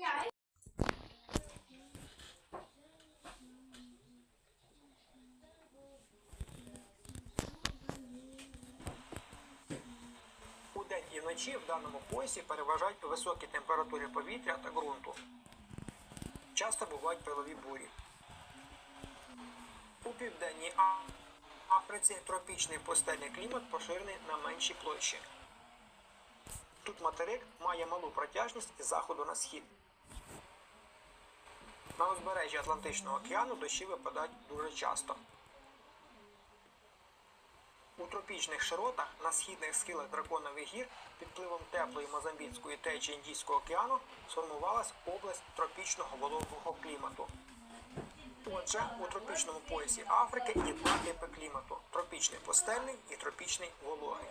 У день і вночі в даному поясі переважають високі температури повітря та ґрунту. Часто бувають пилові бурі. У південній Африці тропічний пустельний клімат поширений на меншій площі. Тут материк має малу протяжність із заходу на схід. На узбережжі Атлантичного океану дощі випадають дуже часто. У тропічних широтах на східних схилах драконових гір під впливом теплої Мозамбікської течії Індійського океану сформувалась область тропічного вологого клімату. Отже, у тропічному поясі Африки є два типи клімату тропічний пустельний і тропічний вологий.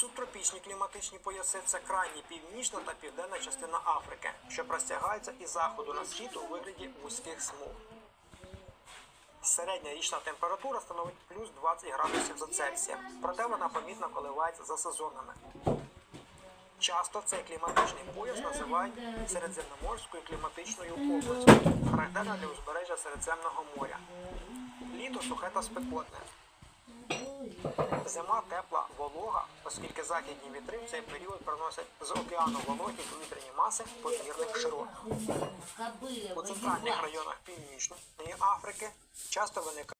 Субтропічні кліматичні пояси це крайні північна та південна частина Африки, що простягається із заходу на схід у вигляді вузьких смуг. Середня річна температура становить плюс 20 градусів за Цельсієм, проте вона помітно коливається за сезонами. Часто цей кліматичний пояс називають Середземноморською кліматичною областю, характерна для узбережжя Середземного моря. Літо сухе та спекотне. Зима тепла, волога, оскільки західні вітри в цей період приносять з океану вологі повітряні маси помірних широт. У центральних районах Північної Африки часто виникає